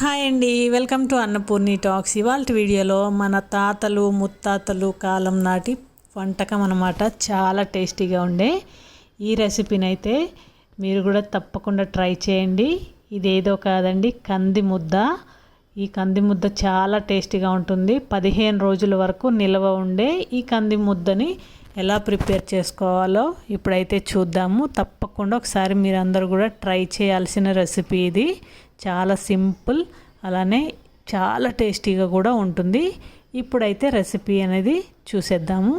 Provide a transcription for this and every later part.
Hi అండి welcome to Annapurni talks. ఇవాళ వీడియోలో మన తాతలు ముత్తాతలు కాలం నాటి వంటకం అనమాట చాలా టేస్టీగా ఉండే ఈ రెసిపీని అయితే మీరు కూడా తప్పకుండా ట్రై చేయండి. ఇదేదో కాదండి కంది ముద్ద. ఈ కంది ముద్ద చాలా టేస్టీగా ఉంటుంది. పదిహేను రోజుల వరకు నిల్వ ఉండే ఈ కంది ముద్దని ఎలా ప్రిపేర్ చేసుకోవాలో ఇప్పుడైతే చూద్దాము. తప్పకుండా ఒకసారి మీరందరూ కూడా ట్రై చేయాల్సిన రెసిపీ ఇది. చాలా సింపుల్ అలానే చాలా టేస్టీగా కూడా ఉంటుంది. ఇప్పుడైతే రెసిపీ అనేది చూసేద్దాము.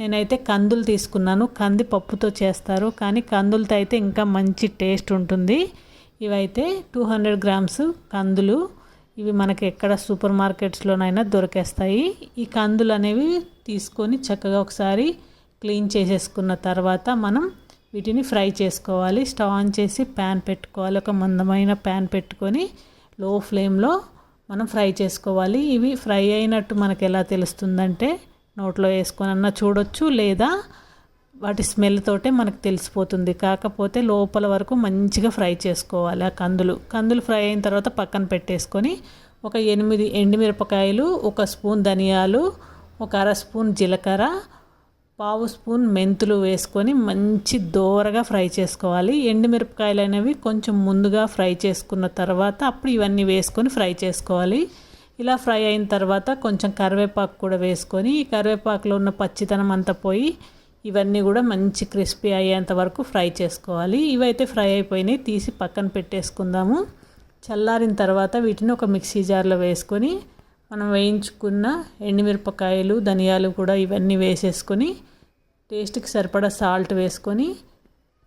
నేనైతే కందులు తీసుకున్నాను. కంది పప్పుతో చేస్తారు కానీ కందులతో అయితే ఇంకా మంచి టేస్ట్ ఉంటుంది. ఇవైతే టూ హండ్రెడ్ గ్రామ్స్ కందులు. ఇవి మనకి ఎక్కడ సూపర్ మార్కెట్స్లోనైనా దొరికేస్తాయి. ఈ కందులు అనేవి తీసుకొని చక్కగా ఒకసారి క్లీన్ చేసేసుకున్న తర్వాత మనం వీటిని ఫ్రై చేసుకోవాలి. స్టవ్ ఆన్ చేసి ప్యాన్ పెట్టుకోవాలి. ఒక మందమైన ప్యాన్ పెట్టుకొని లో ఫ్లేమ్లో మనం ఫ్రై చేసుకోవాలి. ఇవి ఫ్రై అయినట్టు మనకు ఎలా తెలుస్తుందంటే నోట్లో వేసుకొని అన్న చూడొచ్చు లేదా వాటి స్మెల్ తోటే మనకు తెలిసిపోతుంది. కాకపోతే లోపల వరకు మంచిగా ఫ్రై చేసుకోవాలి ఆ కందులు. కందులు ఫ్రై అయిన తర్వాత పక్కన పెట్టేసుకొని ఒక ఎనిమిది ఎండుమిరపకాయలు ఒక స్పూన్ ధనియాలు ఒక అర స్పూన్ జీలకర్ర పావు స్పూన్ మెంతులు వేసుకొని మంచి దోరగా ఫ్రై చేసుకోవాలి. ఎండుమిరపకాయలు అనేవి కొంచెం ముందుగా ఫ్రై చేసుకున్న తర్వాత అప్పుడు ఇవన్నీ వేసుకొని ఫ్రై చేసుకోవాలి. ఇలా ఫ్రై అయిన తర్వాత కొంచెం కరివేపాకు కూడా వేసుకొని ఈ కరివేపాకులో ఉన్న పచ్చితనం అంతా పోయి ఇవన్నీ కూడా మంచి క్రిస్పీ అయ్యేంత వరకు ఫ్రై చేసుకోవాలి. ఇవైతే ఫ్రై అయిపోయినాయి తీసి పక్కన పెట్టేసుకుందాము. చల్లారిన తర్వాత వీటిని ఒక మిక్సీ జార్లో వేసుకొని మనం వేయించుకున్న ఎండుమిరపకాయలు ధనియాలు కూడా ఇవన్నీ వేసేసుకొని టేస్ట్కి సరిపడా సాల్ట్ వేసుకొని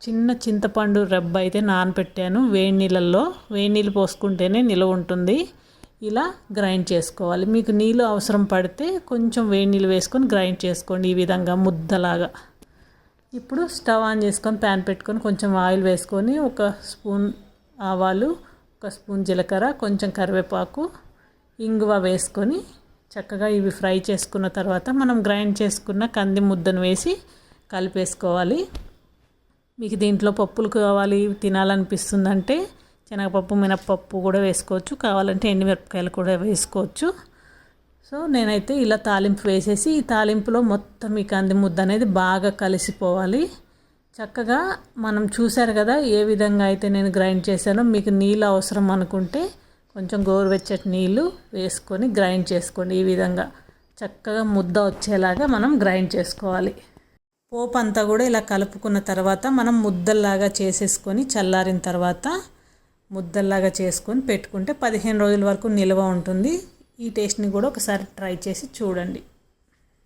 చిన్న చింతపండు రబ్బ అయితే నానపెట్టాను. వేడి నీళ్ళల్లో వేడి నీళ్ళు పోసుకుంటేనే నిలవ ఉంటుంది. ఇలా గ్రైండ్ చేసుకోవాలి. మీకు నీళ్ళు అవసరం పడితే కొంచెం వేడి నీళ్ళు వేసుకొని గ్రైండ్ చేసుకోండి ఈ విధంగా ముద్దలాగా. ఇప్పుడు స్టవ్ ఆన్ చేసుకొని ప్యాన్ పెట్టుకొని కొంచెం ఆయిల్ వేసుకొని ఒక స్పూన్ ఆవాలు ఒక స్పూన్ జీలకర్ర కొంచెం కరివేపాకు ఇంగువ వేసుకొని చక్కగా ఇవి ఫ్రై చేసుకున్న తర్వాత మనం గ్రైండ్ చేసుకున్న కంది ముద్దను వేసి కలిపేసుకోవాలి. మీకు దీంట్లో పప్పులు కావాలి తినాలనిపిస్తుందంటే శనగపప్పు మినప్పప్పు కూడా వేసుకోవచ్చు. కావాలంటే ఎండుమిరపకాయలు కూడా వేసుకోవచ్చు. సో నేనైతే ఇలా తాలింపు వేసేసి ఈ తాలింపులో మొత్తం ఈ కంది ముద్ద అనేది బాగా కలిసిపోవాలి. చక్కగా మనం చూశారు కదా ఏ విధంగా అయితే నేను గ్రైండ్ చేశానో మీకు నీళ్ళు అవసరం అనుకుంటే కొంచెం గోరువెచ్చటి నీళ్ళు వేసుకొని గ్రైండ్ చేసుకోండి. ఈ విధంగా చక్కగా ముద్ద వచ్చేలాగా మనం గ్రైండ్ చేసుకోవాలి. పోపు అంతా కూడా ఇలా కలుపుకున్న తర్వాత మనం ముద్దల్లాగా చేసేసుకొని చల్లారిన తర్వాత ముద్దల్లాగా చేసుకొని పెట్టుకుంటే పదిహేను రోజుల వరకు నిల్వ ఉంటుంది. ఈ టేస్ట్ని కూడా ఒకసారి ట్రై చేసి చూడండి.